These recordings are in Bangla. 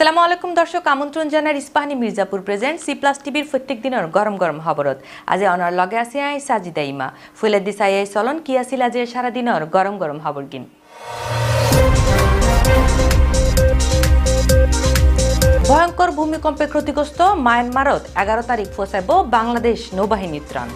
আসসালামু আলাইকুম দর্শক, আমন্ত্রণ জানার Ispahani Mirzapur present C plus টিভির প্রত্যেক দিনের গরম গরম খবরত। আজি অনার লগে আছে আই সাজিদা ইমা। ফুলে দিসাই আই চলন, কি আছিল আজি সারা দিনের গরম গরম খবর গিন। ভয়ঙ্কর ভূমিকম্পে ক্ষতিগ্রস্ত মায়ানমারত এগারো তারিখ ফসাইব বাংলাদেশ নৌবাহিনী ত্রাণ।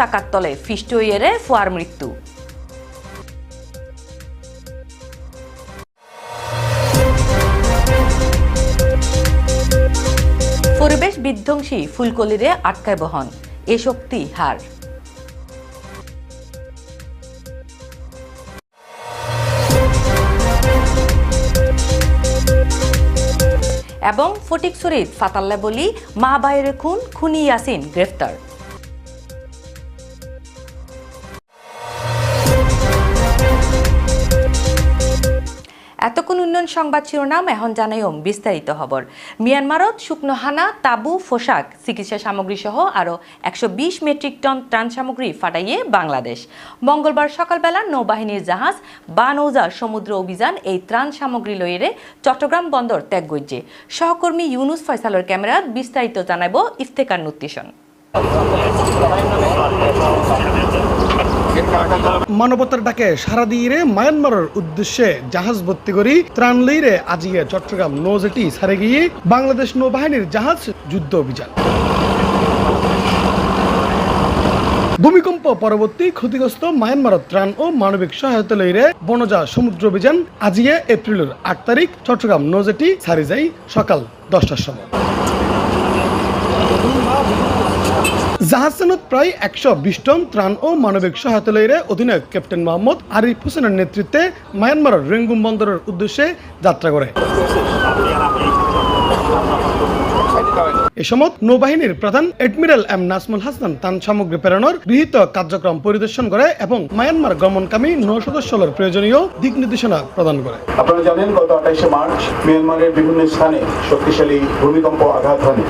চাকার তলে ফিষ্ট ইয়েরে ফুয়ার মৃত্যু। পরিবেশ বিধ্বংসী ফুলকলিরে আটকায় বহন এ শক্তি হার। এবং ফটিকছড়িত ফাতাল্লা বলি মা বাইরে খুন, খুনি ইয়াসিন গ্রেফতার। উন্নয়ন সংবাদ শিরোনাম এখন জানাইম বিস্তারিত খবর। মিয়ানমারত শুকনো হানা, তাবু, পোশাক, চিকিৎসা সামগ্রী সহ আরও একশো বিশ মেট্রিক টন ত্রাণ সামগ্রী ফাটাইয়ে বাংলাদেশ। মঙ্গলবার সকালবেলা নৌবাহিনীর জাহাজ বা নৌজা সমুদ্র অভিযান এই ত্রাণ সামগ্রী লইয়েরে চট্টগ্রাম বন্দর ত্যাগ গইছে সহকর্মী ইউনুস ফয়সালের ক্যামেরাত বিস্তারিত জানাব ইফতেকার নুত্তিশন মানবতার ডাকে সারা দিয়ে মায়ানমারের উদ্দেশ্যে জাহাজ ভর্তি করি। ত্রাণ লইরে আজিয়ে চট্টগ্রাম নৌজেটি সারে গিয়ে বাংলাদেশ নৌবাহিনীর জাহাজ যুদ্ধ অভিযান। ভূমিকম্প পরবর্তী ক্ষতিগ্রস্ত মায়ানমারের ত্রাণ ও মানবিক সহায়তা লইরে বনজা সমুদ্র অভিযান আজিয়ে এপ্রিলের আট তারিখ চট্টগ্রাম নৌজেটি সারি যাই সকাল দশটার সময়। জাহাজখানত প্রায় একশো বিশ টন ত্রাণ ও মানবিক সহায়তা লইরে অধিনায়ক ক্যাপ্টেন মোহাম্মদ আরিফ হোসেনের নেতৃত্বে মায়ানমারের রেঙ্গুম বন্দরের উদ্দেশ্যে যাত্রা করে এ সময় নৌবাহিনীর প্রধান এডমিরাল এম নাসমুল হাসান তান সামগ্রী প্রেরণের গৃহীত কার্যক্রম পরিদর্শন করে এবং মায়ানমার গমনকামী নৌ সদস্যদের প্রয়োজনীয় দিক নির্দেশনা প্রদান করে। আপনারা জানেন গত আঠাইশে মার্চ মিয়ানমারের বিভিন্ন স্থানে শক্তিশালী ভূমিকম্প আঘাত হয়।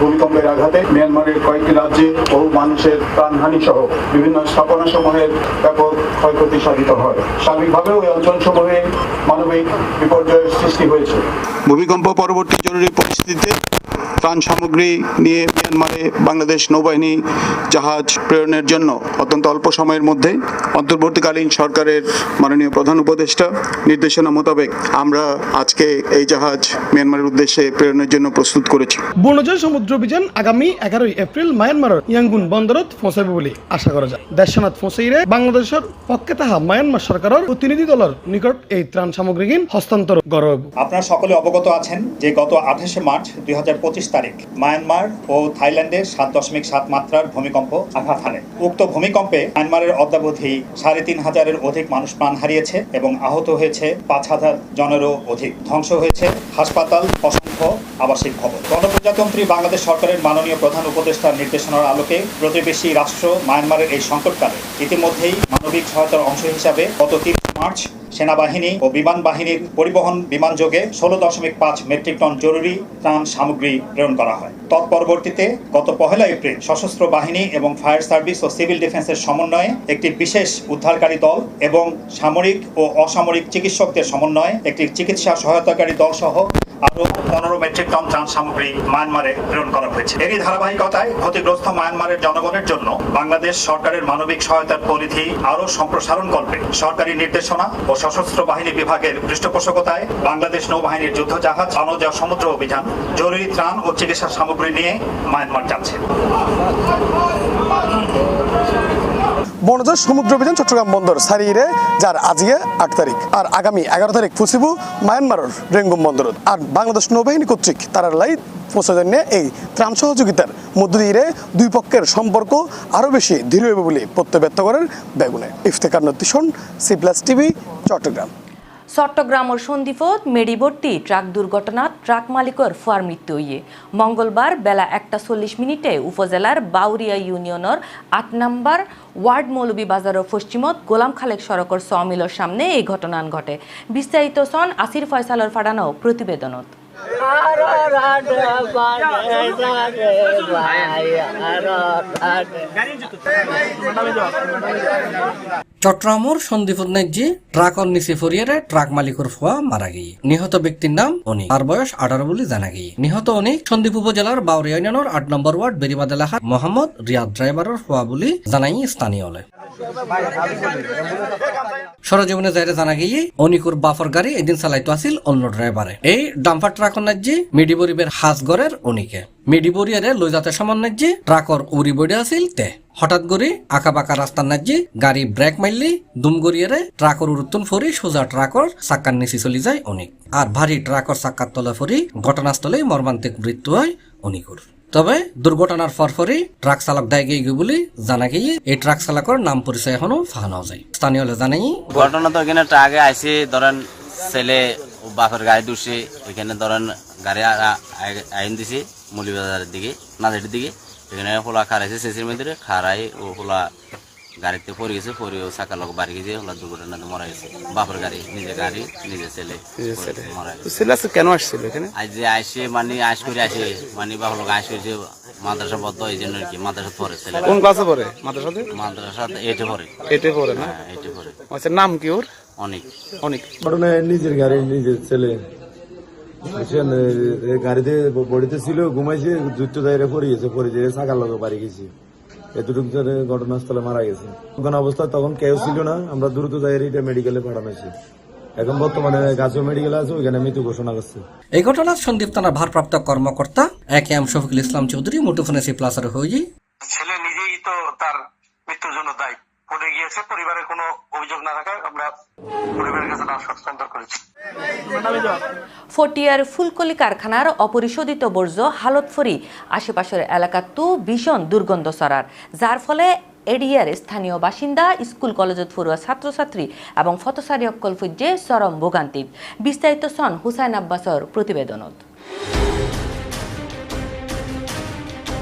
ভূমিকম্পের আঘাতে মিয়ানমারের কয়েকটি রাজ্যে বহু মানুষের প্রাণহানি সহ বিভিন্ন স্থাপনা সমূহের ব্যাপক ক্ষয়ক্ষতি সাধিত হয়। সার্বিকভাবেও এই অঞ্চলসমূহে মানবিক বিপর্যয়ের সৃষ্টি হয়েছে। ভূমিকম্প পরবর্তী জরুরি পরিস্থিতিতে ত্রাণ সামগ্রী নিয়ে মিয়ানমারে বাংলাদেশ নৌবাহিনী জাহাজ প্রেরণের জন্য অত্যন্ত অল্প সময়ের মধ্যে অন্তর্বর্তীকালীন সরকারের মাননীয় প্রধান উপদেষ্টা নির্দেশনা মোতাবেক আমরা আজকে এই জাহাজ মিয়ানমারের উদ্দেশ্যে প্রেরণের জন্য প্রস্তুত করেছি। বনজ সমুদ্র অভিযান আগামী এগারোই এপ্রিল মায়ানমারের ইয়াঙ্গুন বন্দরত পৌঁছাবে বলে আশা করা যায়। দেশনাথ পৌঁছাইরে বাংলাদেশের পক্ষে তাহা মায়ানমার সরকারের প্রতিনিধি দলের নিকট এই ত্রাণ সামগ্রীহীন হস্তান্তর গরব আপনারা সকলে অবগত আছেন যে গত আঠাশে মার্চ দুই হাজার পঁচিশ তারিখ মায়ানমার ও থাইল্যান্ডে সাত দশমিক সাত মাত্রার ভূমিকম্প আঘাত হানে। উক্ত ভূমিকম্পে মায়ানমারের অদ্যাবধি সাড়ে তিন হাজারের অধিক মানুষ প্রাণ হারিয়েছে এবং আহত হয়েছে পাঁচ হাজার জনেরও অধিক। ধ্বংস হয়েছে হাসপাতাল, অসংখ্য আবাসিক ভবন। গণপ্রজাতন্ত্রী বাংলাদেশ সরকারের মাননীয় প্রধান উপদেষ্টার নির্দেশনার আলোকে প্রতিবেশী রাষ্ট্র মায়ানমারের এই সংকটকালে ইতিমধ্যেই মানবিক সহায়তার অংশ হিসাবে গত তিরিশ মার্চ সেনাবাহিনী ও বিমান বাহিনীর পরিবহন বিমান যোগে ষোলো দশমিক পাঁচ মেট্রিক টন জরুরি ত্রাণ সামগ্রী প্রেরণ করা হয়। তৎপরবর্তীতে গত পহেলা এপ্রিল সশস্ত্র বাহিনী এবং ফায়ার সার্ভিস ও সিভিল ডিফেন্সের সমন্বয়ে একটি বিশেষ উদ্ধারকারী দল এবং সামরিক ও অসামরিক চিকিৎসকদের সমন্বয়ে একটি চিকিৎসা সহায়তাকারী দল সহ আরও পনেরো মেট্রিক টন ত্রাণ সামগ্রী মায়ানমারে প্রেরণ করা হয়েছে। এরই ধারাবাহিকতায় ক্ষতিগ্রস্ত মায়ানমারের জনগণের জন্য বাংলাদেশ সরকারের মানবিক সহায়তার পরিধি আরও সম্প্রসারণ করবে সরকারি নির্দেশনা ও সশস্ত্র বাহিনী বিভাগের পৃষ্ঠপোষকতায় বাংলাদেশ নৌবাহিনীর যুদ্ধ জাহাজ আনোজা সমুদ্র অভিযান, জরুরি ত্রাণ ও চিকিৎসা সামগ্রী নিয়ে মায়ানমার যাচ্ছে। বনজ সমুদ্র অভিযান, চট্টগ্রাম বন্দর সারিয়ে, যার আজকে আট তারিখ। আর আগামী এগারো তারিখ ফুসিবু মায়ানমারের রেঙ্গুম বন্দরত। আর বাংলাদেশ নৌবাহিনী কর্তৃক তারার লাই পৌঁছা জন্য এই ত্রাণ সহযোগিতার মধ্য দিয়ে দুই পক্ষের সম্পর্ক আরও বেশি দৃঢ় হবে বলে প্রত্যয় ব্যক্ত করেন বেগুনে। ইফতেকার নতিশন সি প্লাস টিভি চট্টগ্রাম। চট্টগ্রামের সন্দিপত মেডিবর্তী, ট্রাক দুর্ঘটনা, ট্রাক মালিকর ফুয়ার মৃত্যু হইয়ে। মঙ্গলবার বেলা একটা চল্লিশ মিনিটে উপজেলার বাউরিয়া ইউনিয়নের আট নম্বর ওয়ার্ড মৌলবী বাজারের পশ্চিমত গোলাম খালেক সড়কের সমিলর সামনে এই ঘটনান ঘটে। বিস্তারিত সন আসির ফয়সালর ফাড়ানো প্রতিবেদনত। চট্টগ্রামর সন্দীপুর ন্যায্যে ট্রাকর নিচে ফরিয়ারে ট্রাক মালিকর ফুয়া মারা গিয়ে নিহত ব্যক্তির নাম অনিক। তার বয়স আঠারো বলে জানা গিয়ে নিহত অনিক সন্দীপ উপজেলার বাউরি ইউনিয়নের আট নম্বর ওয়ার্ড বেরিবাদ এলাকার মোহাম্মদ রিয়াদ ড্রাইভারের ফুয়া বলে জানাই স্থানীয় সরজমিনে যাইরে জানা গিয়ে অনিকুর বাফর গাড়ি এদিন চালাইতো আছিল অন্য ড্রাইভারে। এই ডাম্পার নাজ্যে মিডিবরিবের হাজগরের অনিকে মিডিবরিয়ারে লই যাতে সমান নাজ্যে ট্রাকর উড়ি বইডে আছিল তে। হঠাৎ করে আঁকা বাঁকা রাস্তার নাজ্যে গাড়ি ব্রেক মারলি দুম গড়িয়ারে ট্রাকর উরুত্তন ফরি সোজা ট্রাকর চাক্কার নিচে চলে যায় অনিক আর ভারী ট্রাকর চাক্কার তলে ফরি ঘটনাস্থলে মর্মান্তিক মৃত্যু হয় অনিকুর তবে দুর্ঘটনার পরপরই ট্রাক চালক দায় গিয়ে বলে জানা গিয়ে এই ট্রাক চালকের নাম পরিচয় এখনও ফাহানো যায়। স্থানীয় জানাই ঘটনা তো এখানে ট্রাকে আইসি, ধরেন ছেলে বাপের গায়ে দুসে এখানে ধরেন গাড়ি আইন দিছি মুলিবাজারের দিকে নাজের দিকে। এখানে হোলা খারাইছে শেষের মধ্যে খারাই ও হোলা গাড়িতে পড়ে গেছে পরে ও চাকার লোক বাড়ি গেছে হোলা দুর্ঘটনাতে মারা গেছে। বাপের গাড়ি নিজের গাড়ি নিজে ছেলে পরে মারা গেছে কেন আসছিল এখানে? আজ যে আইসে মানে আইস করে আসে মানে বাপের লোক আইস করেছে মাদ্রাসা বদ্ধ এই জন্য কি মাদ্রাসা পড়ে ছেলে কোন ক্লাসে পড়ে মাদ্রাসাতে? মাদ্রাসা এটে পড়ে। এটে পড়ে না? হ্যাঁ এটে পড়ে। আচ্ছা নাম কি ওর? অনেক। অনেক। ঘটনায় নিজের গাড়ি নিজের ছেলে। বুঝছেন, গাড়িতে বডিতে ছিল ঘুমাইছে যুদ্ধ দায়রে পড়ে গেছে পরে যে সাকার লগে বাড়ি গেছি। এতটুকু ধরে ঘটনাস্থলে মারা গেছে। তখন অবস্থায় তখন কেউ ছিল না। আমরা দ্রুত দায়ের এটা মেডিকেলে পাঠানো এখন বর্তমানে গাছও মেডিকেল আছে ওইখানে মৃত্যু ঘোষণা করছে। এই ঘটনার সন্দীপ থানার ভারপ্রাপ্ত কর্মকর্তা এক এম শফিকুল ইসলাম চৌধুরী মুঠোফোনে সি প্লাসার হয়ে ছেলে নিজেই তো তার মৃত্যুর জন্য দায়ী। পড়ে গিয়েছে, পরিবারের কোনো অভিযোগ না থাকায় আমরা পরিবারের কাছে লাশ হস্তান্তর করেছি। ফটিয়ার ফুলকলি কারখানার অপরিশোধিত বর্জ্য হালত ফরি আশেপাশের এলাকাতো ভীষণ দুর্গন্ধ ছড়ার যার ফলে এডিয়ার স্থানীয় বাসিন্দা, স্কুল কলেজত পড়ুয়া ছাত্রছাত্রী এবং ফতসারী অক্কল ফুজ্জে চরম ভোগান্তিত বিস্তারিত সন হুসাইন আব্বাসর প্রতিবেদনত।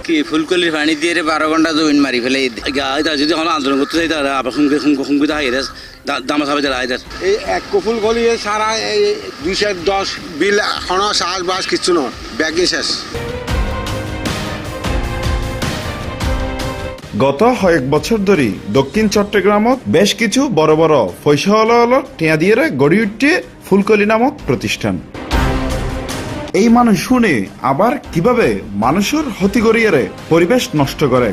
কি ফুলকলির পানি দিয়ে রে বারো ঘণ্টা জমিন মারি ফেলে যদি এখন আন্দোলন করতে চাই তাহলে আবার হুমকি হুমকি হাই দামা সাবে যারা আইদার এই এক কপুল গলিয়ে সারা এই দুইশো দশ বিল হন সাজ বাস কিচ্ছু নয় ব্যাগে শেষ। গত কয়েক বছর ধরে দক্ষিণ চট্টগ্রামত বেশ কিছু বড় বড় পয়সাওয়ালা টিয়া দিয়ে গড়ি উঠছে ফুলকলি নামক প্রতিষ্ঠান এই মানুষ শুনে আবার কীভাবে মানুষের ক্ষতি করিয়ে পরিবেশ নষ্ট করে?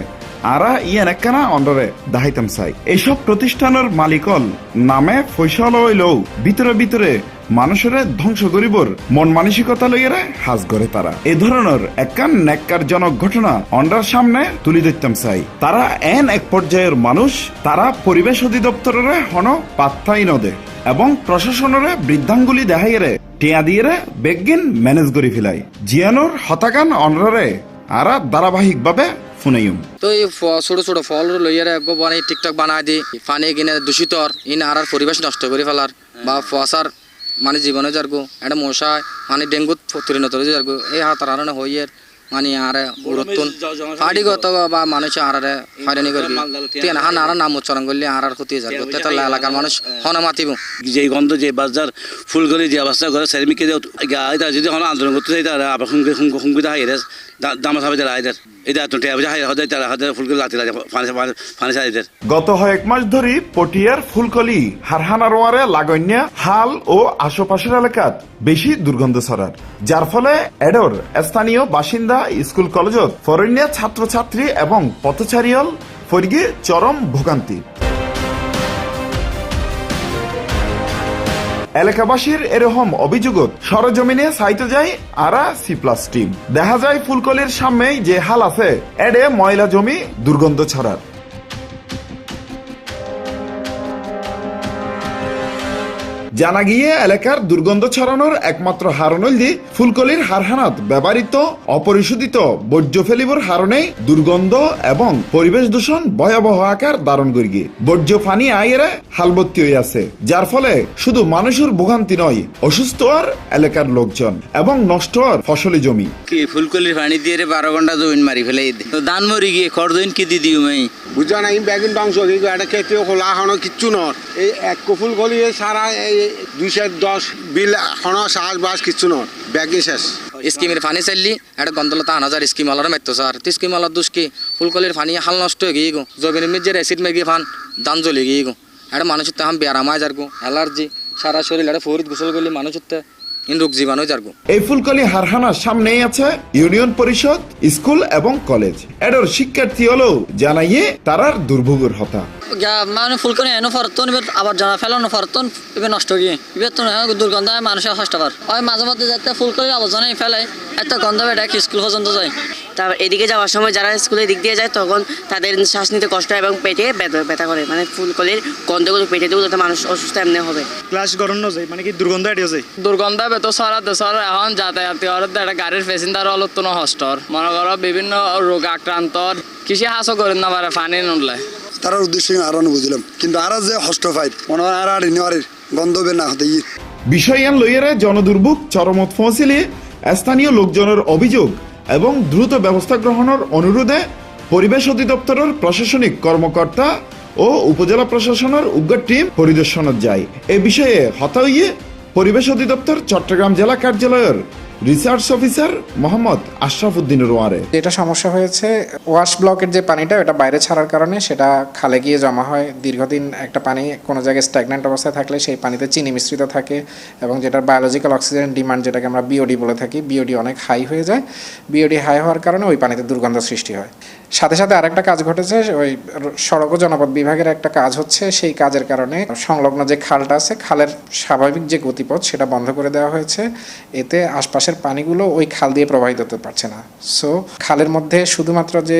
আরা ইয়ান একখানা অন্ডরে দাহাইতাম চাই। এইসব প্রতিষ্ঠানের মালিকল নামে পয়সাওয়ালা হইলেও ভিতরে ভিতরে মানুষের ধ্বংস করিবর মন মানসিকতা লইয়ারে হাজ করে তারা। এ ধরনের একখান ন্যাক্কারজনক ঘটনা অন্ডার সামনে তুলি ধরতাম চাই। তারা এন এক পর্যায়ের মানুষ, তারা পরিবেশ অধিদপ্তরের হন পাত্তাই নদে এবং প্রশাসনের বৃদ্ধাঙ্গুলি দেখাইরে টিয়া দিয়ে বেগিন ম্যানেজ করে ফেলাই। জিয়ানোর হতাকান অনরে আরা ধারাবাহিকভাবে ফুনাইম তো এই ছোট ছোট ফল লইয়ারে একগো বানাই টিকটক বানাই দি। পানি কিনে দূষিত ইন আর আর পরিবেশ নষ্ট করে ফেলার। বা ফসার মানে জীবনে যারগো একটা মশায় মানে ডেঙ্গুত পরিণত হয়ে যারগো। এই হাতার আর হইয়ের। মানে আরে উড়তুন পাড়িগত বা মানুষ আরারে হয়রানি করবি তিন হান আর নাম উচ্চারণ করলে আর আর ক্ষতি যারগো তেতাল এলাকার মানুষ হন মাতিব। যে গন্ধ যে বাজার ফুল ফুলকলি যে অবস্থা করে গাড়িটা যদি এখন আন্দোলন করতে চাই তাহলে আবার হুমকি হুমকি হুমকি হাই দামা সাবে যারা আইদার এটা তো টিয়া হাই হদাই তারা হাতে ফুলকলি লাতি লাগে পানি সাইদের গত কয়েক মাস ধরে পটিয়ার ফুলকলি হারহানারোয়ারে লাগন্যা হাল ও আশেপাশের এলাকাত বেশি দুর্গন্ধ ছড়ার। যার ফলে এডর স্থানীয় বাসিন্দা স্কুল কলেজত ফরণ্যা ছাত্রছাত্রী এবং পথচারীয়ল ফরিগে চরম ভোগান্তি। এলাকাবাসীর এরকম অভিযোগত সরজমিনে সাইতে যায় আরা সি প্লাস টিম। দেখা যায় ফুলকলির সামনে যে হাল আছে, এডে ময়লা জমি দুর্গন্ধ ছড়ার। জানা গিয়ে এলাকার দুর্গন্ধ ছড়ানোর একমাত্র হারণল দি ফুলকলির হারহানাত ব্যবহৃত অপরিশোধিত বর্জ্য ফেলিবর হারণে দুর্গন্ধ এবং পরিবেশ দূষণ ভয়াবহ আকার ধারণ করি গিয়ে বর্জ্য পানি আইয়েরা হালবত্তি হয়ে আছে যার ফলে শুধু মানুষের ভোগান্তি নয় অসুস্থ আর এলাকার লোকজন এবং নষ্ট আর ফসলি জমি। কি ফুলকলির পানি দিয়ে রে বারো ঘণ্টা জমিন মারি ফেলে তো দান মরি গিয়ে খড় দইন কি দি দিও মাই? বুঝা নাই বেগুন ধ্বংস হয়ে গেল এটা খেতে খোলা হনো কিচ্ছু নয়। এই এক কফুল গলি সারা এই দুইশো দশ বিল বাস শেষ। স্কিমের ফানি চাইলি এটা গন্ধলতা আনা যায় স্কিম আলার মারতো স্যার। তো স্কিম আলার দুষ্কি, ফুলকলির ফানি হাল নষ্ট হয়ে গিয়ে গো। মধ্যে অ্যাসিড মেগি ফান, দান জ্বলে গিয়ে গো। একটা মানুষের তাহাম বেয়ারামায় যার গো। অ্যালার্জি, সারা শরীর এটা ফরিদ গোসল করলে মানুষের রোগ জীবাণু যার এই ফুলকলি হারহানার সামনেই আছে ইউনিয়ন পরিষদ স্কুল এবং কলেজ। এডর শিক্ষার্থী হলো জানাইয়ে তারার দুর্ভোগের হতা। মানে ফুলকলি এনো ফরতন আবার জানা ফেলানো ফরতন এবার নষ্ট গিয়ে। এবার তো দুর্গন্ধ হয় মানুষের কষ্ট পার ওই মাঝে মধ্যে যাতে ফুলকলি আবর্জনাই ফেলে এত গন্ধ বেটা স্কুল পর্যন্ত যায়। তারপর এদিকে যাওয়ার সময় যারা স্কুলের দিক দিয়ে যায় তখন তাদের শ্বাস নিতে কষ্ট হয় এবং পেটে ব্যথা- ব্যথা করে। মানে ফুলকলির গন্ধগুলো পেটে দেবো যাতে মানুষ অসুস্থ এমনি হবে। ক্লাস গরম যায় মানে কি দুর্গন্ধ এড়িয়ে যায়? দুর্গন্ধ হবে তো সরাতে সর এখন যাতায়াত করতে একটা গাড়ির প্যাসেঞ্জার হলো তো হস্টর মনে করো বিভিন্ন রোগ আক্রান্ত কৃষি হাসও করেন না পারে পানি নুনলে। তার উদ্দেশ্য আরও বুঝলাম কিন্তু আর যে হস্ট ফাইট মনে হয় আর আর নেওয়ারের গন্ধ বের না হতে বিষয়ান লইয়েরে জনদুর্ভোগ চরমত পৌঁছিলে স্থানীয় লোকজনের অভিযোগ। এবং দ্রুত ব্যবস্থা গ্রহণের অনুরোধে পরিবেশ অধিদপ্তরের প্রশাসনিক কর্মকর্তা ও উপজেলা প্রশাসনের উগ্র টিম পরিদর্শনত যায়। এ বিষয়ে হতাইয়ে পরিবেশ অধিদপ্তর চট্টগ্রাম জেলা কার্যালয়ের রিসার্চ অফিসার মোহাম্মদ আশরাফ উদ্দিন রোয়ারে যেটা সমস্যা হয়েছে ওয়াশ ব্লকের যে পানিটা, ওটা বাইরে ছাড়ার কারণে সেটা খালে গিয়ে জমা হয়। দীর্ঘদিন একটা পানি কোনো জায়গায় স্ট্যাগনেন্ট অবস্থায় থাকলে সেই পানিতে চিনি মিশ্রিত থাকে এবং যেটা বায়োলজিক্যাল অক্সিজেন ডিমান্ড যেটাকে আমরা বিওডি বলে থাকি বিওডি অনেক হাই হয়ে যায়। বিওডি হাই হওয়ার কারণে ওই পানিতে দুর্গন্ধ সৃষ্টি হয়। সাথে সাথে আরেকটা কাজ ঘটেছে, ওই সড়ক ও জনপদ বিভাগের একটা কাজ হচ্ছে, সেই কাজের কারণে সংলগ্ন যে খালটা আছে, খালের স্বাভাবিক যে গতিপথ সেটা বন্ধ করে দেওয়া হয়েছে। এতে আশপাশের পানিগুলো ওই খাল দিয়ে প্রবাহিত হতে পারছে না। সো খালের মধ্যে শুধুমাত্র যে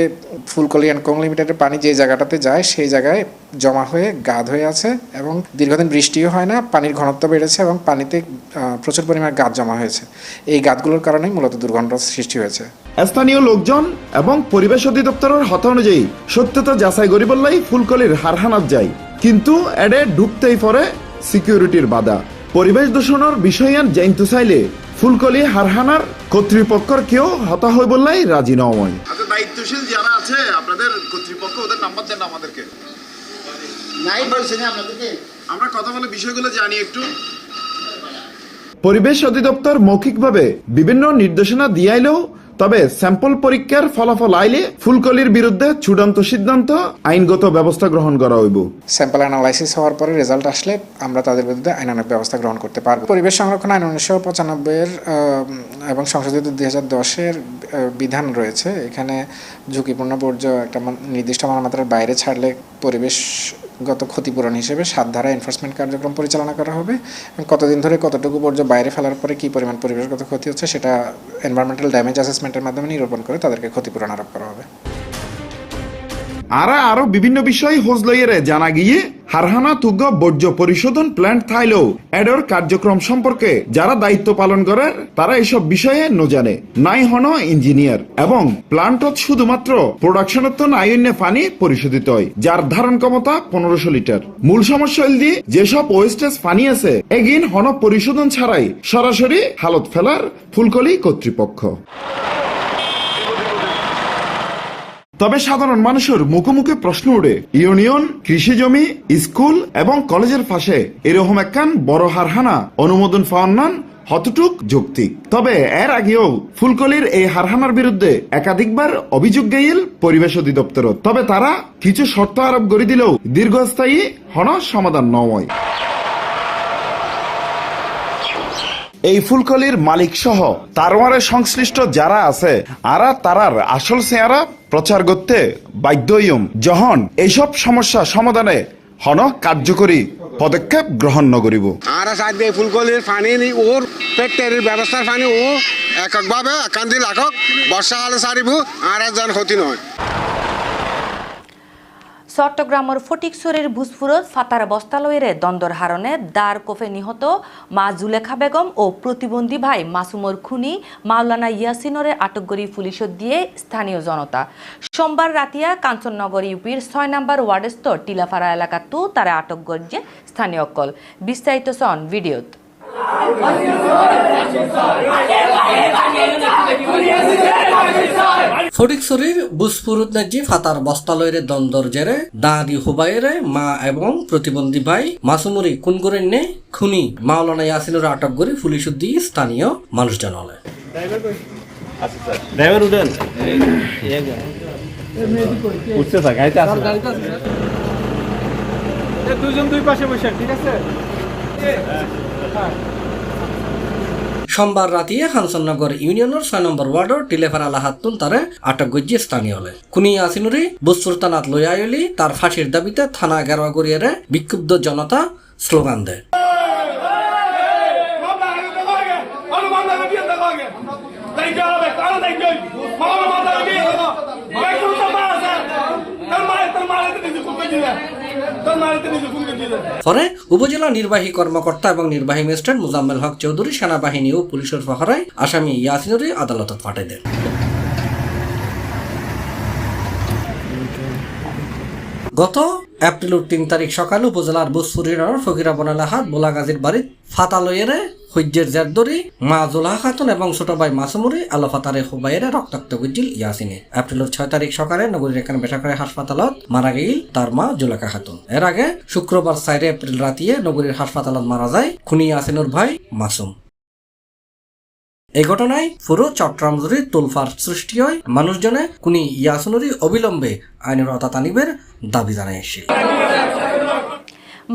ফুলকলি অ্যান্ড কোং লিমিটেডের পানি যে জায়গাটাতে যায়, সেই জায়গায় জমা হয়ে গাদ হয়ে আছে এবং দীর্ঘদিন বৃষ্টিও হয় না, পানির ঘনত্ব বেড়েছে এবং পানিতে প্রচুর পরিমাণে গাদ জমা হয়েছে। এই গাদগুলোর কারণেই মূলত দুর্গন্ধ সৃষ্টি হয়েছে। স্থানীয় লোকজন এবং পরিবেশ অধিদপ্তরের হতা অনুযায়ী সত্যতা যাচাই করিবল্লাই ফুলকলির হারহানাত যায়। কিন্তু এডে ঢুকতেই পরে সিকিউরিটির বাধা। পরিবেশ দূষণের বিষয়ান জানতে চাইলে ফুলকলি হারহানার কর্তৃপক্ষর কেউ হতা হই বললাই রাজি নয় আচ্ছা দায়িত্বশীল যারা আছে আপনাদের কর্তৃপক্ষ ওদের নাম্বার দেন আমাদেরকে। নাই বলছেন আপনাদেরকে? আমরা কথা বলে বিষয়গুলো জানি একটু। পরিবেশ অধিদপ্তর মৌখিকভাবে বিভিন্ন নির্দেশনা দিয়াইলেও তবে স্যাম্পল পরীক্ষার ফলাফল আইলে ফুলকলির বিরুদ্ধে চূড়ান্ত সিদ্ধান্ত, আইনগত ব্যবস্থা গ্রহণ করা হইব। স্যাম্পল অ্যানালাইসিস হওয়ার পরে রেজাল্ট আসলে আমরা তাদের বিরুদ্ধে আইনানুগ ব্যবস্থা গ্রহণ করতে পারব। পরিবেশ সংরক্ষণ আইন উনিশশো পঁচানব্বইয়ের এবং সংশোধিত দুই হাজার দশের বিধান রয়েছে। এখানে ঝুঁকিপূর্ণ বর্জ্য একটা নির্দিষ্ট মানমাত্রার বাইরে ছাড়লে পরিবেশগত ক্ষতিপূরণ হিসেবে সাত ধারা এনফোর্সমেন্ট কার্যক্রম পরিচালনা করা হবে এবং কতদিন ধরে কতটুকু বর্জ্য বাইরে ফেলার পরে কী পরিমাণ পরিবেশগত ক্ষতি হচ্ছে সেটা এনভায়রনমেন্টাল ড্যামেজ অ্যাসেসমেন্টের মাধ্যমে নিরূপণ করে তাদেরকে ক্ষতিপূরণ আরোপ করা হবে। আরা আরও বিভিন্ন বিষয় হোজ লইয়েরে। জানা গিয়ে, হারহানা তুগ্গ বর্জ্য পরিশোধন প্ল্যান্ট থাইলো এডর কার্যক্রম সম্পর্কে যারা দায়িত্ব পালন করে, তারা এসব বিষয়ে ন জানে। নাই হন ইঞ্জিনিয়ার। এবং প্লান্টত শুধুমাত্র প্রোডাকশনত নাই অন্য পানি পরিশোধিত হয়, যার ধারণ ক্ষমতা পনেরোশো লিটার। মূল সমস্যা হল দিয়ে যেসব ওয়েস্টেজ পানি আছে, এগিন হন পরিশোধন ছাড়াই সরাসরি হালত ফেলার ফুলকলি কর্তৃপক্ষ। তবে সাধারণ মানুষের মুখে মুখে প্রশ্ন উঠে ইউনিয়ন, কৃষি জমি, স্কুল এবং কলেজের পাশে এরকম একখান বড় হারহানা, অনুমোদন পাওয়ান হতটুক যৌক্তিক। তবে এর আগেও ফুলকলির এই হারহানার বিরুদ্ধে একাধিকবার অভিযোগ গাইল পরিবেশ অধিদপ্তর তবে তারা কিছু শর্ত আরোপ করে দিলেও দীর্ঘস্থায়ী হন সমাধান নয়। এই ফুলকলির মালিক সহ তারওয়ারে সংশ্লিষ্ট যারা আছে, আরা তারার আসল চেহারা প্রচার করতে বাধ্যয়ম যখন এইসব সমস্যা সমাধানে হন, কার্যকরী পদক্ষেপ গ্রহণ নকরিব আর দিয়ে ফুলকলির পানি ওর ফ্যাক্টরির ব্যবস্থার পানি, ও এককভাবে একান্তি লাখক বর্ষাকালে সারিব, আর যেন ক্ষতি নয়। চট্টগ্রামের ফটিকছড়ির ভুজপুরত ফাতার বস্তালয়ের দ্বন্দ্বর হারণে দার কোফে নিহত মা জুলেখা বেগম ও প্রতিবন্ধী ভাই মাসুমর খুনি মাওলানা ইয়াসিনরে আটক করি পুলিশত দিয়ে স্থানীয় জনতা। সোমবার রাতিয়া কাঞ্চননগর ইউপির ছয় নম্বর ওয়ার্ডস্থ টিলাফাড়া এলাকাতো তারা আটক করছে স্থানীয় কল বিস্তারিত সন ভিডিওত ফটিকছড়ির বুসপুরুত নাজি ফাতার বস্তালয়ের দ্বন্দ্বর জেরে দাদি হুবাইরে মা এবং প্রতিবন্ধী ভাই মাসুমুরি কুনগুরেন্নে খুনি মাওলানা ইয়াসিনুর আটক করে পুলিশ উদ্দি স্থানীয় মানুষজন হলে। ড্রাইভার উঠেন। উঠছে স্যার গাড়িতে আছে দুজন দুই পাশে বসে ঠিক আছে? সোমবার রাতিয়ে হানসননগর ইউনিয়নের ছয় নম্বর ওয়ার্ডর টিলেফার আলা হাতুন তারে আটক গজ্জি স্থানীয় হলে কুনি আসিনুরি বুসুরতানাত লইয়াইলি তার ফাঁসির দাবিতে থানা গেরোয়া গড়িয়ারে বিক্ষুব্ধ জনতা স্লোগান দেয়। পরে উপজেলা নির্বাহী কর্মকর্তা এবং নির্বাহী ম্যাজিস্ট্রেট মুজাম্মেল হক চৌধুরী সেনাবাহিনী ও পুলিশের পাহারায় আসামি ইয়াসিনুরি আদালতত পাঠাই দেন। গত এপ্রিলের তিন তারিখ সকালে উপজেলার বুসফুরিয়ার ফকিরা বনালাহাট বোলাগাজীর বাড়ির ফাতালয়েরে সূর্যের জের ধরি মা জোলাহা খাতুন এবং ছোট ভাই মাসুমুরি আলোফাতারে হুবাইরে রক্তাক্ত গুজিল ইয়াসিনে। এপ্রিলের ছয় তারিখ সকালে নগরীর এখানে বেসরকারি হাসপাতালত মারা গেল তার মা জুলেখা খাতুন। এর আগে শুক্রবার চার এপ্রিল রাতিয়ে নগরীর হাসপাতালত মারা যায় খুনি ইয়াসিনুর ভাই মাসুম। এই ঘটনায় পুরো চট্টগ্রাম তোলফার সৃষ্টি হয়। মানুষজনে কুনি ইয়াসনুরি অবিলম্বে আইনের আনিবের দাবি জানাইছিল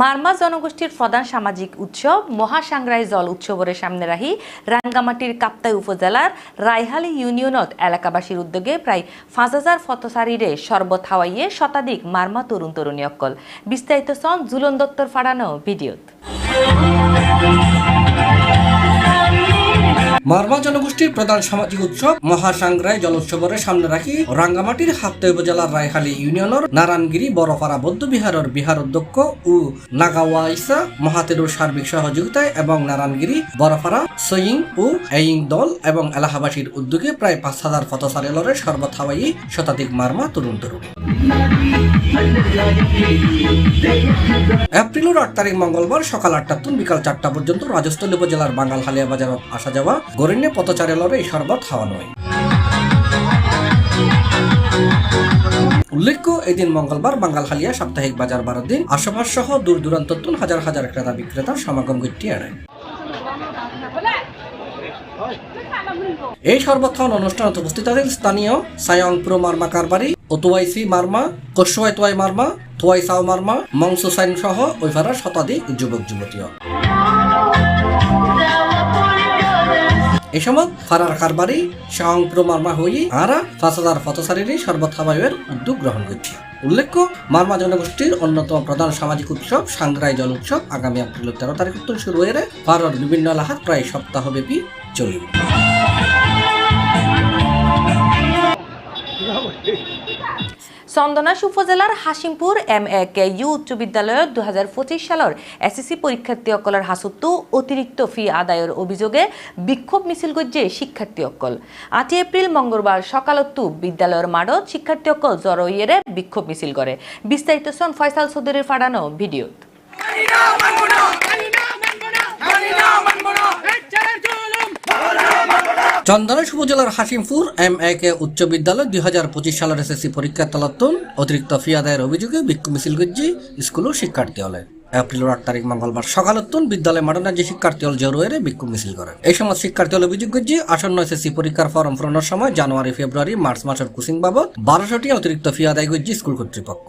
মারমা জনগোষ্ঠীর প্রধান সামাজিক উৎসব মহাসাংগ্রাই জল উৎসবের সামনে রাহি রাঙ্গামাটির কাপ্তাই উপজেলার রায়হালি ইউনিয়নত এলাকাবাসীর উদ্যোগে প্রায় পাঁচ হাজার ফতসারিরে শরবত হাওয়াইয়ে শতাধিক মারমা তরুণ তরুণী অক্কল। বিস্তারিত সন জুলন দত্তর ফাড়ানো ভিডিওত। মারমা জনগোষ্ঠীর প্রধান সামাজিক উৎসব মহাসাংগ্রাই জল উৎসবের সামনে রাখি রাঙ্গামাটির হাপ্তে উপজেলার রায়হালি ইউনিয়নের নারায়ণগিরি, বড়পাড়া, বৌদ্ধ বিহারের বিহার অধ্যক্ষ ও নাগাওয়াইসা মহাতেরুর সার্বিক সহযোগিতায় এবং নারায়ণগিরি, বড়পাড়া সইং ও এইং দল এবং এলাহাবাসীর উদ্যোগে প্রায় পাঁচ হাজার ফতসারেলরে সর্বত হাওয়াই শতাধিক মারমা তরুণ তরুণ। এপ্রিলের আট তারিখ মঙ্গলবার সকাল আটটা বিকাল চারটা পর্যন্ত রাজস্থলী উপজেলার বাঙ্গাল হালিয়া বাজার আসা যাওয়া গরিন্যে পথচারেলরে এই শরবত খাওয়ানো হয় উল্লেখ্য এদিন মঙ্গলবার বাঙ্গাল হালিয়া সাপ্তাহিক বাজার বারো দিন আশেপাশ সহ দূর দূরান্ত হাজার হাজার ক্রেতা বিক্রেতার সমাগম ঘটতে এড়ায় এই সর্বক্ষণ অনুষ্ঠানত উপস্থিত আছেন স্থানীয় সায়ংপুর মার্মা কারবারি ওতুয়াইসি মার্মা কসুয়াই তোয়াই মার্মা তোয়াই সাও মার্মা, মংস সাইন সহ ওইফারার শতাধিক যুবক যুবতীও এই সময় ফারার কারবারি সায়ংপুর প্রমার্মা হই আরা পাঁচ হাজার সর্বথাবায়ের উদ্যোগ গ্রহণ করছে। উল্লেখ্য, মার্মা জনগোষ্ঠীর অন্যতম প্রধান সামাজিক উৎসব সাংগ্রাই জল উৎসব আগামী এপ্রিল তেরো তারিখ থেকে শুরু হয়ে ভারত বিভিন্ন এলাকার প্রায় সপ্তাহব্যাপী চলিবে। চন্দনাশ উপজেলার Hashimpur M A K U উচ্চ বিদ্যালয়ত দুহাজার পঁচিশ সালের এসএসসি পরীক্ষার্থীসকলের হাসুতো অতিরিক্ত ফি আদায়ের অভিযোগে বিক্ষোভ মিছিল গজ্জে শিক্ষার্থীসকল আটই এপ্রিল মঙ্গলবার সকালতো বিদ্যালয়ের মাঠত শিক্ষার্থীসকল জড়ইয়েরে বিক্ষোভ মিছিল করে বিস্তারিত সন ফয়সাল চৌধুরীর ফাড়ানো ভিডিওত চন্দনেশ উপজেলার হাসিমপুর এম এ কে উচ্চ বিদ্যালয় দুই হাজার পঁচিশ সালের এসএসসি পরীক্ষার তলাত্তন অতিরিক্ত ফি আদায়ের অভিযোগে বিক্ষোভ মিছিল গজ্জি ও শিক্ষার্থী হলে। এপ্রিলের আট তারিখ মঙ্গলবার সকালত্তন বিদ্যালয় মাঠে যে শিক্ষার্থী হল জরুয়ারে বিক্ষোভ মিছিল করে। এই সময় শিক্ষার্থী হল অভিযোগ করছে আসন্ন এসএসসি পরীক্ষার ফর্ম পূরণের সময় জানুয়ারি, ফেব্রুয়ারি, মার্চ মাসের কোচিং বাবদ বারোশোটি অতিরিক্ত ফি আদায় করছে স্কুল কর্তৃপক্ষ।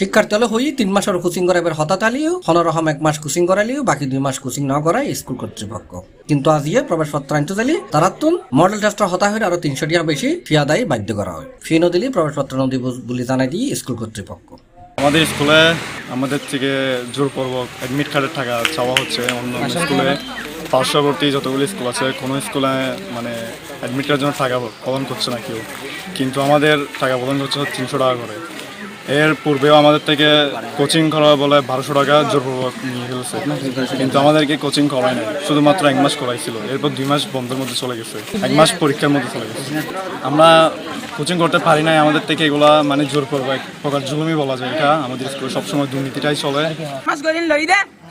শিক্ষার্থী হই তিন মাসের কোচিং করাইবার হঠাৎ আলিও হনরহম এক মাস কোচিং করালিও বাকি দুই মাস কোচিং ন করাই স্কুল কর্তৃপক্ষ কিন্তু আজিয়ে প্রবেশপত্র আনতে চাইলে তারা মডেল টেস্টর হতা হয়ে আরও তিনশো টাকা বেশি ফি আদায় বাধ্য করা হয়। ফি নদিলে প্রবেশপত্র নদী বলে জানাই দিয়ে স্কুল কর্তৃপক্ষ আমাদের স্কুলে, আমাদের থেকে জোর জোরপূর্বক অ্যাডমিট কার্ডের টাকা চাওয়া হচ্ছে অন্য স্কুলে। পার্শ্ববর্তী যতগুলি স্কুল আছে, কোনো স্কুলে মানে অ্যাডমিট কার্ডের জন্য টাকা প্রদান করছে না কেউ। কিন্তু আমাদের টাকা প্রদান করছে তিনশো টাকা করে। এর পূর্বেও আমাদের থেকে কোচিং করা বলে বারোশো টাকা জোরপূর্বক নিয়ে ফেলছে। কিন্তু আমাদেরকে কোচিং করায় নাই, শুধুমাত্র এক মাস করাইছিল। এরপর দুই মাস বন্ধের মধ্যে চলে গেছে, এক মাস পরীক্ষার মধ্যে চলে গেছে। আমরা কোচিং করতে পারি নাই, আমাদের থেকে এগুলা মানে জোর করবে এক প্রকার জুলুমি বলা যায় এটা। আমাদের স্কুলে সবসময় দুর্নীতিটাই চলে।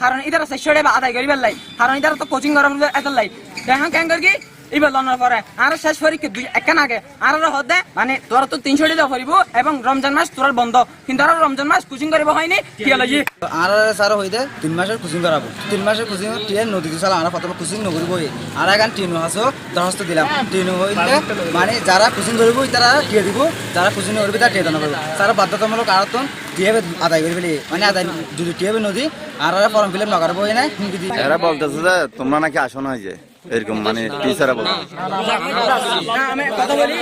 কারণ সেশরে বা আদায় করিবার লাই, কারণ ইদার তো কোচিং করার এত লাই। দেখান, কেন করি ইবার লনার পরে। আর শেষ পরীক্ষা দুই একখান আগে। আর হদে মানে তোরা তো তিনশো দেওয়া করিব এবং রমজান মাস তোর বন্ধ। কিন্তু আর রমজান মাস কোচিং করিব হয়নি। কি লাগি আর স্যার হইতে তিন মাসের কোচিং করাবো। তিন মাসের কোচিং টিএন নদী প্রথমে কোচিং নকরিব আর এখন টিএন হাসো দরখাস্ত দিলাম। টিএন হইলে মানে যারা কোচিং করব তারা টিয়ে দিব। যারা কোচিং করবে তারা টিয়ে দানো করবে। তারা বাধ্যতামূলক আরতন টিয়ে আদায় করে ফেলি মানে আদায় যদি টিয়ে নদী আর ফর্ম ফিল আপ না এরা বলতেছে যে তোমরা নাকি আসন হয় যে। এরকম মানে কথা বলি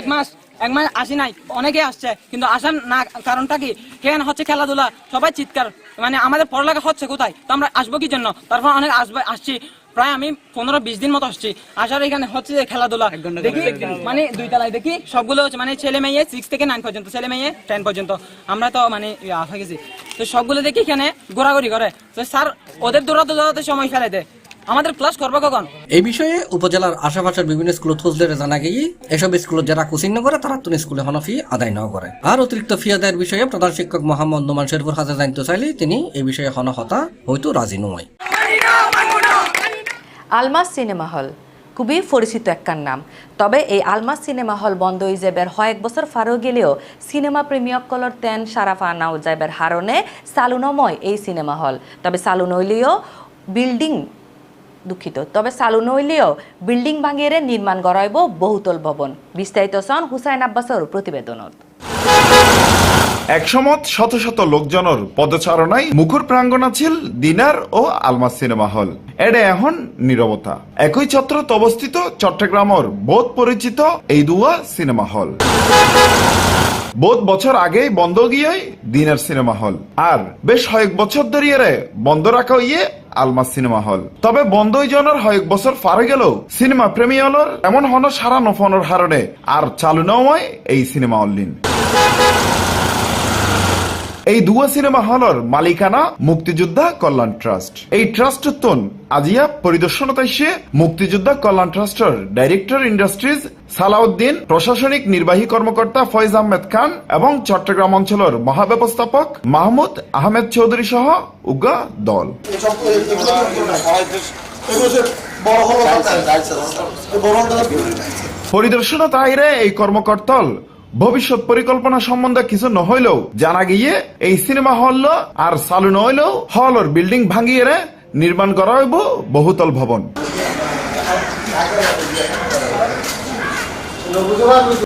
এক মাস এক মাস আসি নাই অনেকে আসছে কিন্তু আসার না কারণটা কি? কেন হচ্ছে খেলাধুলা? সবাই চিৎকার মানে আমাদের পড়ালেখা হচ্ছে কোথায়? তো আমরা আসব কি জন্য? তারপর অনেক আসবে আসছি প্রায় আমি পনেরো বিশ দিন মতো আসছি। আসার এখানে হচ্ছে যে খেলাধুলা দেখি মানে দুই তলায় দেখি সবগুলো হচ্ছে মানে ছেলে মেয়ে সিক্স থেকে নাইন পর্যন্ত ছেলে মেয়ে টেন পর্যন্ত। আমরা তো মানে হয়ে গেছি। তো সবগুলো দেখি এখানে ঘোরাঘুরি করে। তো স্যার ওদের দৌড়াতে দৌড়াতে সময় ফেলে দেয়। আমাদের ক্লাস করব কখন? এই বিষয়ে উপজেলার আশেপাশের বিভিন্ন স্কুল খুঁজলে জানা গিয়ে এসব স্কুলে যারা কোচিং না করে তারা তুন স্কুলে হন ফি আদায় না করে। আর অতিরিক্ত ফি আদায়ের বিষয়ে প্রধান শিক্ষক মোহাম্মদ নোমান শেরপুর হাতে জানতে চাইলে তিনি এই বিষয়ে হন হতা হয়তো রাজি নয়। আলমাস সিনেমা হল খুবই পরিচিত একখান নাম। তবে এই আলমাস সিনেমা হল বন্ধ হয়ে যাবার কয়েক বছর ফারো গেলেও সিনেমা প্রেমিয়কলর তেন সারাফা নাও যাবার হারণে সালুনময় এই সিনেমা হল। তবে সালুন হইলেও বিল্ডিং দুঃখিত। তবে চালু নইলেও বিল্ডিং ভাঙিয়ে নির্মাণ করাইব বহুতল ভবন বিস্তারিত সন হুসাইন আব্বাসর প্রতিবেদনত একসমত শত শত লোকজনের পদচারণায় মুখর প্রাঙ্গণ আছিল দিনার ও আলমাস সিনেমা হল। এডে এখন নিরবতা একই ছত্রত অবস্থিত চট্টগ্রামের বোধ পরিচিত এই দুয়া সিনেমা হল। বোধ বছর আগেই বন্ধ গিয়ে দিনের সিনেমা হল। আর বেশ কয়েক বছর ধরিয়ে বন্ধ রাখা ইয়ে আলমাস সিনেমা হল। তবে বন্ধ জনের কয়েক বছর ফারে গেল সিনেমা প্রেমী হলর এমন হন সারা নফনের হারণে আর চালু নয় এই সিনেমা হল এই দুয়া সিনেমা হলর মালিকানা মুক্তিযোদ্ধা কল্যাণ ট্রাস্ট। এই ট্রাস্ট আজিয়া পরিদর্শনতা এসে মুক্তিযোদ্ধা কল্যাণ ট্রাস্টের ডাইরেক্টর ইন্ডাস্ট্রিজ সালাউদ্দিন, প্রশাসনিক নির্বাহী কর্মকর্তা ফয়েজ আহমেদ খান এবং চট্টগ্রাম অঞ্চলের মহাব্যবস্থাপক মাহমুদ আহমেদ চৌধুরী সহ উগা দল। পরিদর্শন তাহিরে এই কর্মকর্তল ভবিষ্যৎ পরিকল্পনা সম্বন্ধে কিছু নহইলেও জানা গিয়ে এই সিনেমা হল আর চালু নহইলেও হলর বিল্ডিং ভাঙিয়ে নির্মাণ করা হইব বহুতল ভবন।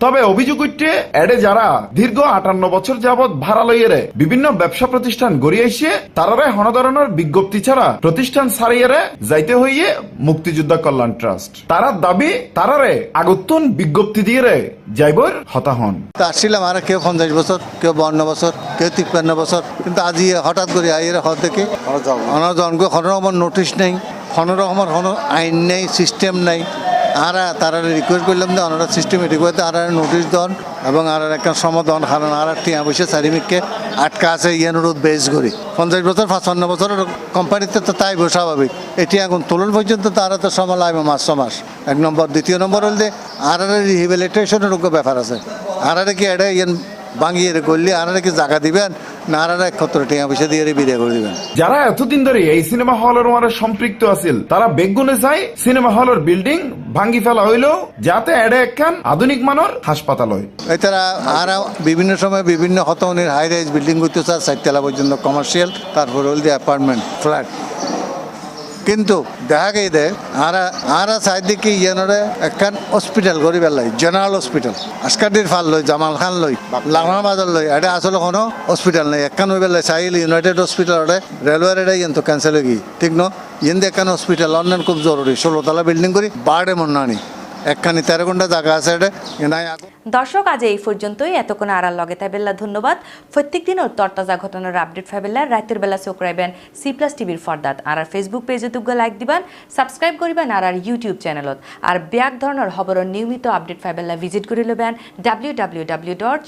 তবে অভিযোগ উঠছে এডে যারা দীর্ঘ আটান্ন বছর যাবৎ ভাড়া লইয়ে বিভিন্ন ব্যবসা প্রতিষ্ঠান গড়িয়ে এসে তারারে হন ধরনের বিজ্ঞপ্তি ছাড়া প্রতিষ্ঠান ছাড়িয়ে যাইতে হইয়ে মুক্তিযোদ্ধা কল্যাণ ট্রাস্ট। তারা দাবি তারারে আগতুন বিজ্ঞপ্তি দিয়ে রে যাইবর হতাহন আসছিলাম আর কেউ পঞ্চাশ বছর কেউ বান্ন বছর কেউ তিপ্পান্ন বছর কিন্তু আজি হঠাৎ করে আইয়ের হঠাৎ দেখি অনজনকে কোনো রকম নোটিশ নেই কোনো রকমের কোনো আইন নেই সিস্টেম নেই। আর তারা রিকোয়েস্ট করলাম যে ওনারা সিস্টেমেটিক হইতে আর নোটিশ দন এবং আর একটা সমাধান কারণ আর টিয়া বসে চারিমিককে আটকা আছে ইয়ানুরোধ বেস করি। পঞ্চাশ বছর, পাঁচপান্ন বছর কোম্পানিতে তো তাই স্বাভাবিক এটি এখন তোলন পর্যন্ত তারা তো সময় লাগবে মাস মাস। এক নম্বর, দ্বিতীয় নম্বর হল যে আর রিহেবিলিটেশনের ব্যাপার আছে। আর কি এটা ইয়ান ভাঙিয়ে করলে আর কি জায়গা দিবেন? না আর কত টিয়া পয়সা দিয়ে বিদায় করে দিবেন। যারা এতদিন ধরে এই সিনেমা হলের সম্পৃক্ত আছিল তারা বেগুনে চাই সিনেমা হলের বিল্ডিং ভাঙ্গি ফেলা হইল যাতে এডে একখান আধুনিক মানের হাসপাতাল হয়। তারা আর বিভিন্ন সময় বিভিন্ন হতনের হাই রাইজ বিল্ডিং করতে চায় চারতলা পর্যন্ত কমার্শিয়াল তারপর হল অ্যাপার্টমেন্ট ফ্ল্যাট কিন্তু দেখা দে আর আর চারিদিকে ইয়ানরে একখান হসপিটাল গড়ি পেলাই জেনারেল হসপিটাল আসকাদির ফাল লই জামাল খান লই বাজার লই এটা আসলে কোনো হসপিটাল নেই। একখান হয়ে পেলাই চাইল ইউনাইটেড হসপিটাল রেলওয়ের এটা ইয়েন তো ক্যান্সেল হয়ে গিয়ে ঠিক ন? ইয়েন একখান হসপিটাল অন্যান্য খুব জরুরি ষোলোতলা বিল্ডিং করি বার্ডে মন নানি। একখানি তেরো ঘণ্টা জায়গা আছে এটা নাই দর্শক, আজ এই পর্যন্তই। এতক্ষণ আড়াল লগে তাইবেল্লা ধন্যবাদ। প্রত্যেক দিনের তরতাজা ঘটনার আপডেট ফাইবেল্লা রাতের বেলা চোখ রাখবেন সি প্লাস টিভির ফর্দাত। আর ফেসবুক পেজে তুগ্য লাইক দিবান, সাবস্ক্রাইব করিবেন, আর আর ইউটিউব চ্যানেলত। আর ব্যাক ধরনের খবরের নিয়মিত আপডেট ফাইবেল্লা ভিজিট করে লবেন ডাব্লিউ ডাব্লিউ ডাব্লিউ ডট